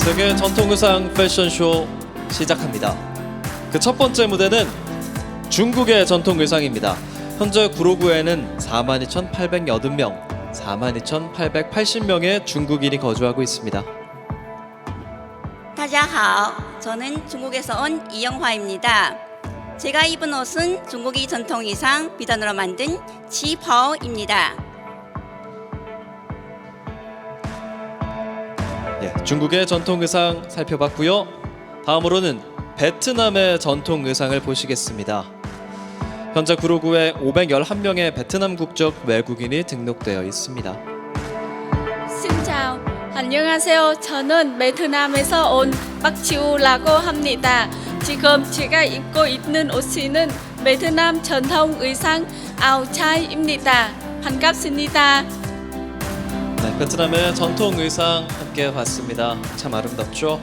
세계 전통 의상 패션쇼 시작합니다. 그 첫 번째 무대는 중국의 전통 의상입니다. 현재 구로구에는 42,880명, 42,880명의 중국인이 거주하고 있습니다. 大家好, 저는 중국에서 온 이영화입니다. 제가 입은 옷은 중국의 전통 의상 비단으로 만든 치파오입니다. 예, 중국의 전통 의상 살펴봤고요. 다음으로는 베트남의 전통 의상을 보시겠습니다. 현재 구로구에 511명의 베트남 국적 외국인이 등록되어 있습니다. 안녕하세요. 저는 베트남에서 온 박지우라고 합니다. 지금 제가 입고 있는 옷은 베트남 전통 의상 아우차이입니다. 반갑습니다. 네, 베트남의 전통 의상 함께 봤습니다. 참 아름답죠.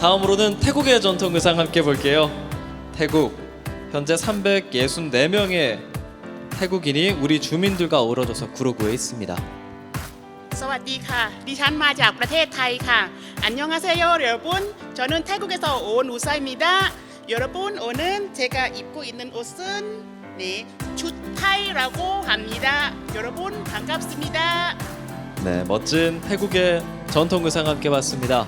다음으로는 태국의 전통 의상 함께 볼게요. 태국 현재 364명의 태국인이 우리 주민들과 어우러져서 구로구에 있습니다. สวัสดีค่ะ ดิฉันมาจากประเทศไทยค่ะ อันยองฮาเซโยเยอรปุน 저는 태국에서 온 우사입니다. 여러분 오늘 제가 입고 있는 옷은 네, 주타이라고 합니다. 여러분 반갑습니다. 네, 멋진 태국의 전통 의상 함께 봤습니다.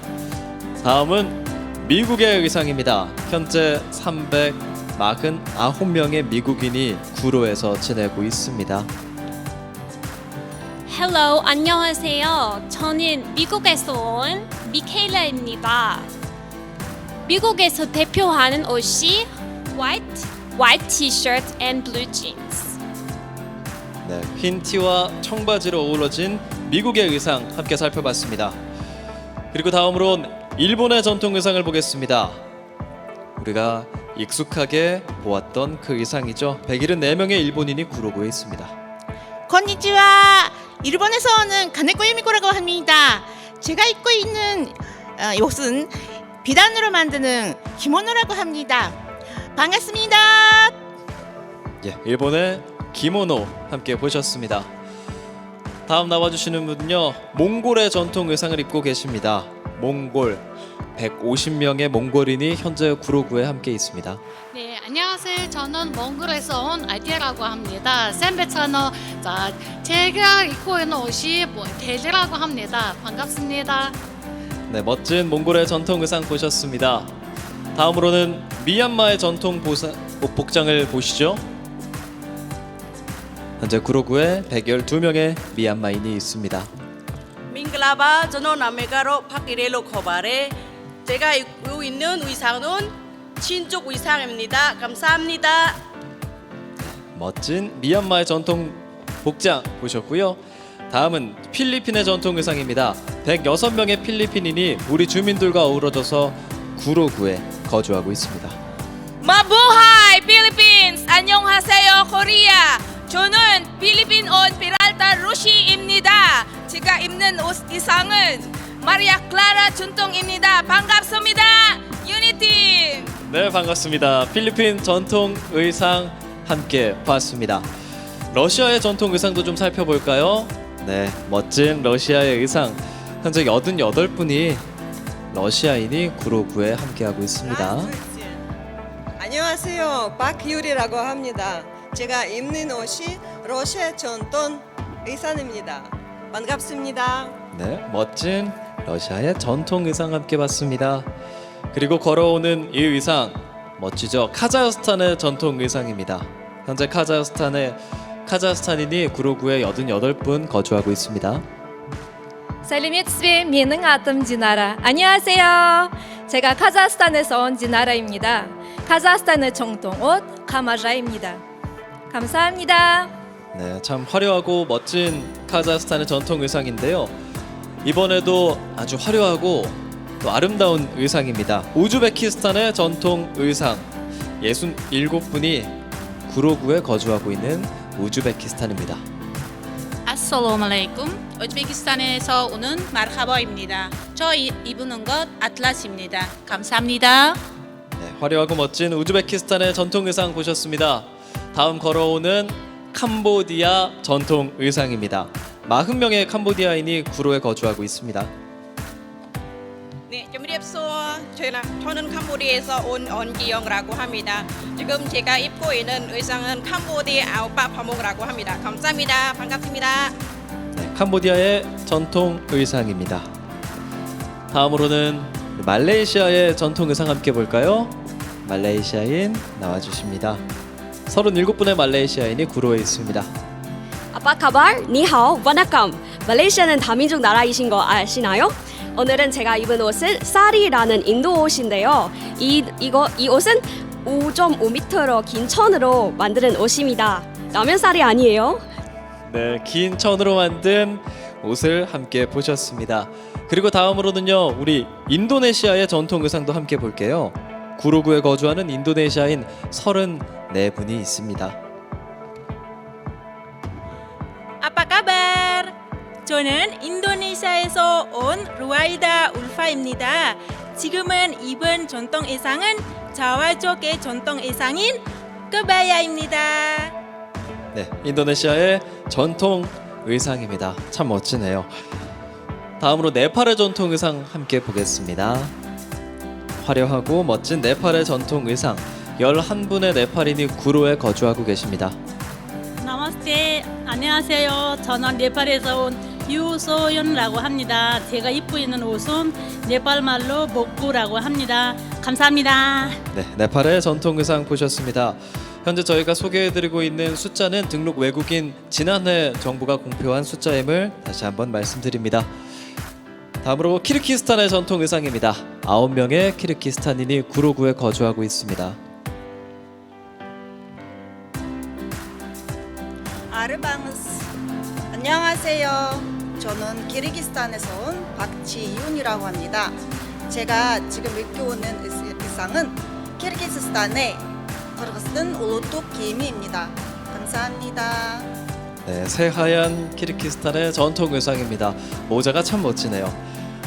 다음은 미국의 의상입니다. 현재 349명의 미국인이 구로에서 지내고 있습니다. Hello, 안녕하세요. 저는 미국에서 온 미케일라입니다. 미국에서 대표하는 옷이 white, white t-shirt and blue jeans. 네, 흰 티와 청바지로 어우러진 미국의 의상 함께 살펴봤습니다. 그리고 다음으론 일본의 전통 의상을 보겠습니다. 우리가 익숙하게 보았던 그 의상이죠. 174명의 일본인이 구로구에 있습니다. 건니치와 일본에서 오는 가네코 유미코라고 합니다. 제가 입고 있는 어, 이 옷은 비단으로 만드는 기모노라고 합니다. 반갑습니다. 예, 일본의 기모노 함께 보셨습니다. 다음 나와주시는 분은요, 몽골의 전통 의상을 입고 계십니다. 몽골 150명의 몽골인이 현재 구로구에 함께 있습니다. 네, 안녕하세요. 저는 몽골에서 온 알티라고 합니다. 샌베차노, 자, 제가 입고 있는 옷이 뭐 대지라고 합니다. 반갑습니다. 네, 멋진 몽골의 전통 의상 보셨습니다. 다음으로는 미얀마의 전통 보사, 복장을 보시죠. 현재 구로구에 112명의 미얀마인이 있습니다. 민글라바 저는 아메가로 파키레로 코바레 제가 입고 있는 의상은 친족 의상입니다. 감사합니다. 멋진 미얀마의 전통 복장 보셨고요. 다음은 필리핀의 전통 의상입니다. 106명의 필리핀인이 우리 주민들과 어우러져서 구로구에 거주하고 있습니다. 마부하이 필리핀스 안녕하세요 코리아 저는 필리핀 온 피랄타 루시입니다. 제가 입는 옷 이상은 마리아 클라라 전통입니다. 반갑습니다. 유니팀! 네, 반갑습니다. 필리핀 전통 의상 함께 봤습니다. 러시아의 전통 의상도 좀 살펴볼까요? 네, 멋진 러시아의 의상. 현재 88분이 러시아인이 구로구에 함께하고 있습니다. 안녕하세요. 박유리라고 합니다. 제가 입는 옷이 러시아 전통 의상입니다. 반갑습니다. 네, 멋진 러시아의 전통 의상 함께 봤습니다. 그리고 걸어오는 이 의상 멋지죠? 카자흐스탄의 전통 의상입니다. 현재 카자흐스탄의 카자흐스탄인이 구로구에 88분 거주하고 있습니다. 살리미츠비 미능 아tom 지나라. 안녕하세요. 제가 카자흐스탄에서 온 지나라입니다. 카자흐스탄의 정통 옷 카마자입니다. 감사합니다. 네, 참 화려하고 멋진 카자흐스탄의 전통 의상인데요. 이번에도 아주 화려하고 또 아름다운 의상입니다. 우즈베키스탄의 전통 의상 67분이 구로구에 거주하고 있는 우즈베키스탄입니다. 아살라무알레이쿰. 우즈베키스탄에서 오는 마르하바입니다. 저 이- 입는 것 아틀라스입니다. 감사합니다. 네, 화려하고 멋진 우즈베키스탄의 전통 의상 보셨습니다. 다음 걸어오는 캄보디아 전통 의상입니다. 40명의 캄보디아인이 구로에 거주하고 있습니다. 네, 좀 이래 저는, 저는 캄보디아에서 온 언기영이라고 합니다. 지금 제가 입고 있는 의상은 캄보디아 아오빠 파몽이라고 합니다. 감사합니다. 반갑습니다. 네, 캄보디아의 전통 의상입니다. 다음으로는 말레이시아의 전통 의상 함께 볼까요? 말레이시아인 나와주십니다. 37분의 말레이시아인이 구로에 있습니다. 아빠 카발 니하오 와나캄 말레이시아는 다민족 나라이신 거 아시나요? 오늘은 제가 입은 옷은 사리라는 인도 옷인데요. 이 이거 이 옷은 5.5m로 긴 천으로 만드는 옷입니다. 라면 쌀이 아니에요. 네, 긴 천으로 만든 옷을 함께 보셨습니다. 그리고 다음으로는요, 우리 인도네시아의 전통 의상도 함께 볼게요. 구로구에 거주하는 인도네시아인 34분이 있습니다. Apa kabar? 저는 인도네시아에서 온 루아이다 울파입니다. 지금은 입은 전통 의상은 자와족의 전통 의상인 끄바야입니다. 네, 인도네시아의 전통 의상입니다. 참 멋지네요. 다음으로 네팔의 전통 의상 함께 보겠습니다. 화려하고 멋진 네팔의 전통 의상 11분의 네팔인이 구로에 거주하고 계십니다. 나마스테 안녕하세요. 저는 네팔에서 온 유소연라고 합니다. 제가 입고 있는 옷은 네팔 말로 목구라고 합니다. 감사합니다. 네, 네팔의 전통 의상 보셨습니다. 현재 저희가 소개해드리고 있는 숫자는 등록 외국인 지난해 정부가 공표한 숫자임을 다시 한번 말씀드립니다. 다음으로 키르키스탄의 전통 의상입니다. 9명의 키르키스탄인이 구로구에 거주하고 있습니다. 아르방스 안녕하세요. 저는 키르기스탄에서 온 박지윤이라고 합니다. 제가 지금 의- 의상은 키르기스탄의 터르거스든 올로톡 기미입니다. 감사합니다. 네, 새하얀 키르키스탄의 전통 의상입니다. 모자가 참 멋지네요.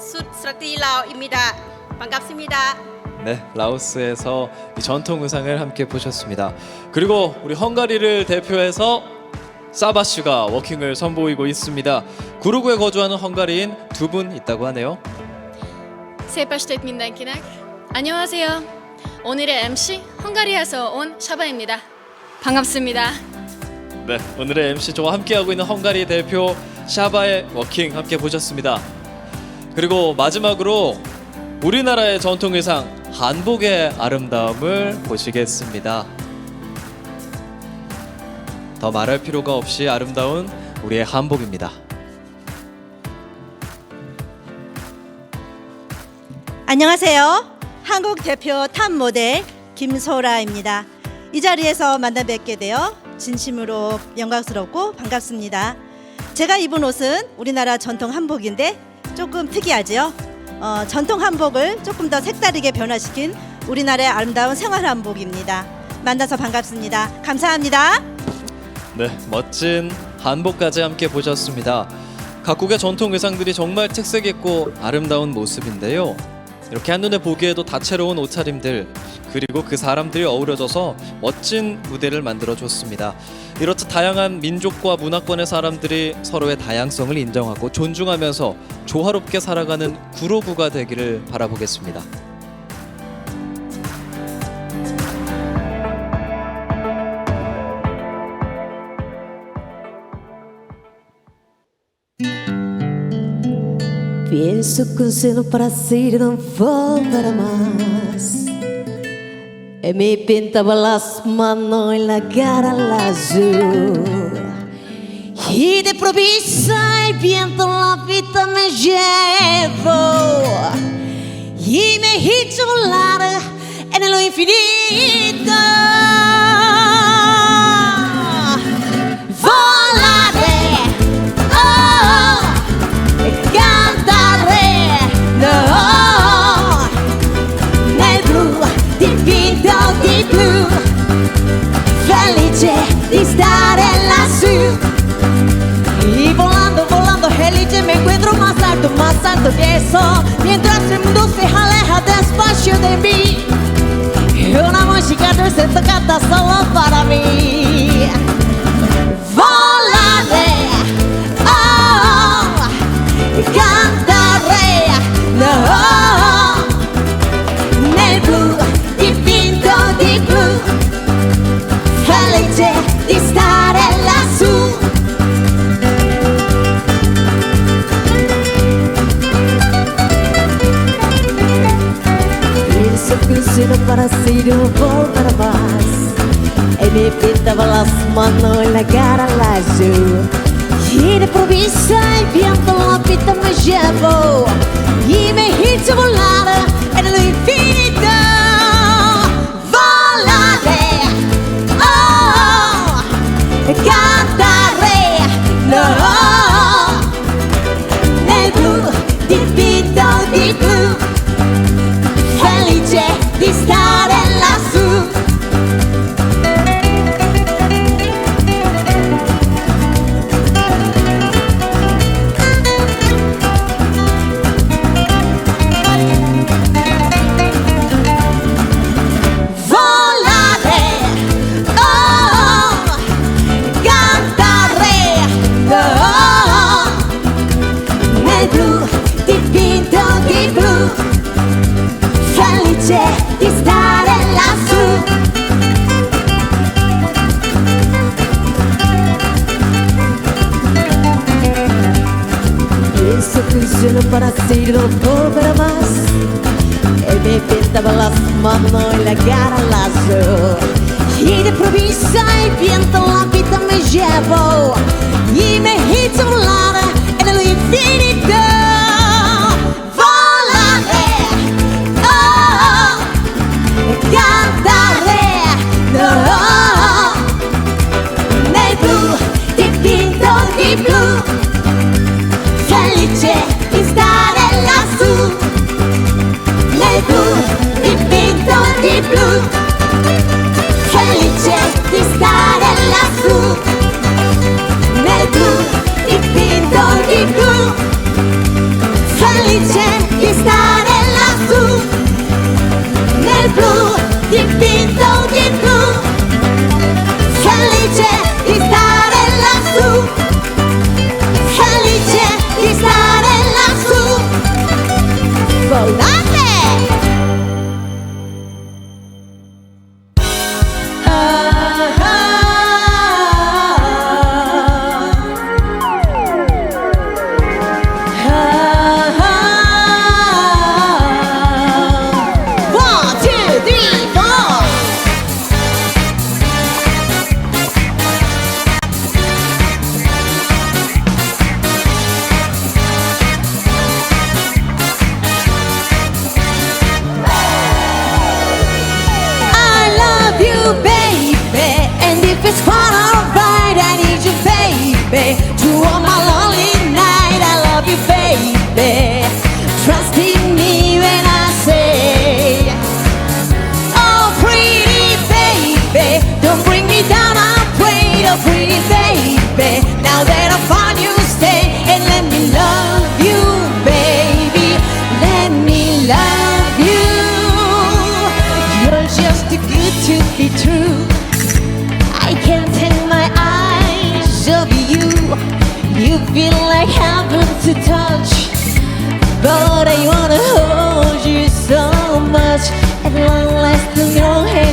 숫 스라티 라오입니다. 반갑습니다. 네, 라오스에서 이 전통 의상을 함께 보셨습니다. 그리고 우리 헝가리를 대표해서 사바슈가 워킹을 선보이고 있습니다. 구루구에 거주하는 헝가리인 두 분 있다고 하네요. Estét mindenkinek! 안녕하세요. 오늘의 MC 헝가리에서 온 샤바입니다. 반갑습니다. 네, 오늘의 MC 저와 함께하고 있는 헝가리 대표 샤바의 워킹 함께 보셨습니다. 그리고 마지막으로 우리나라의 전통 의상 한복의 아름다움을 보시겠습니다. 더 말할 필요가 없이 아름다운 우리의 한복입니다. 안녕하세요. 한국 대표 탑 모델 김소라입니다. 이 자리에서 만나 뵙게 되어 진심으로 영광스럽고 반갑습니다. 제가 입은 옷은 우리나라 전통 한복인데 조금 특이하지요. 어, 전통 한복을 조금 더 색다르게 변화시킨 우리나라의 아름다운 생활 한복입니다. 만나서 반갑습니다. 감사합니다. 네, 멋진 한복까지 함께 보셨습니다. 각국의 전통 의상들이 정말 특색 있고 아름다운 모습인데요. 이렇게 한눈에 보기에도 다채로운 옷차림들 그리고 그 사람들이 어우러져서 멋진 무대를 만들어 줬습니다. 이렇듯 다양한 민족과 문화권의 사람들이 서로의 다양성을 인정하고 존중하면서 조화롭게 살아가는 구로구가 되기를 바라보겠습니다. Pienso que un seno para. Me pintaba las manos en la cara azul. Y de improviso el viento la vida me llevó. Y me hizo volar en el infinito. travieso Mientras el mundo se aleja despacio de mí. Una música dulce tocada solo para mí. tiro para baix E me pintava las manos na cara lajo E de província em viento lá pita me llevo. ahora sí lo volverá más. Y me pintaba las manos y la cara al E Y de provincia y viento la vida me llevo. e me hizo volar en el infinito. felice di stare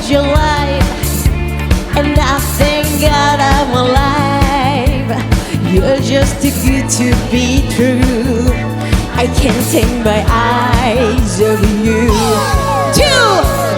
your life. And I thank God I'm alive. You're just too good to be true. I can't take my eyes off you. Two.